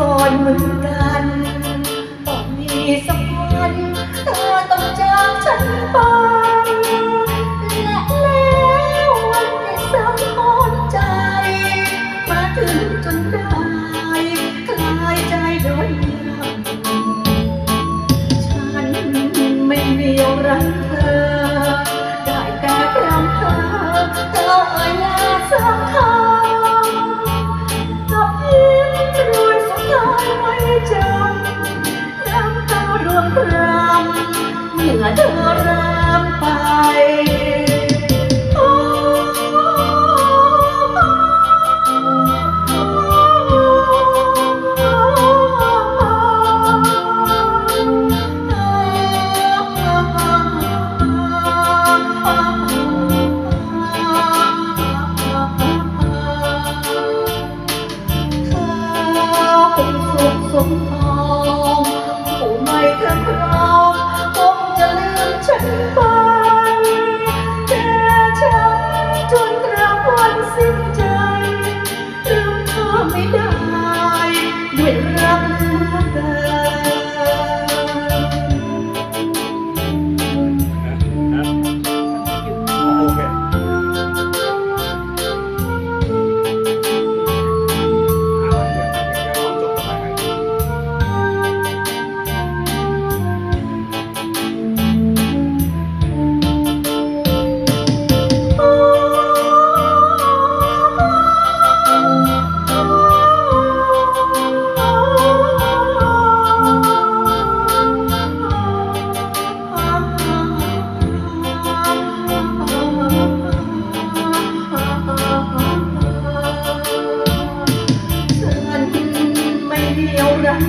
ก่อนเหมือนกันต้องมีสักวันเธอต้องจากฉันไปและแล้ววันที่สำคัญใจ มาถึงจนได้คลายใจโดยยาฉันไม่เดีรัก อเธอรามไปข้าวเป็นสุกสมทองผู้ไม่เทำ Sina. เดียวรัก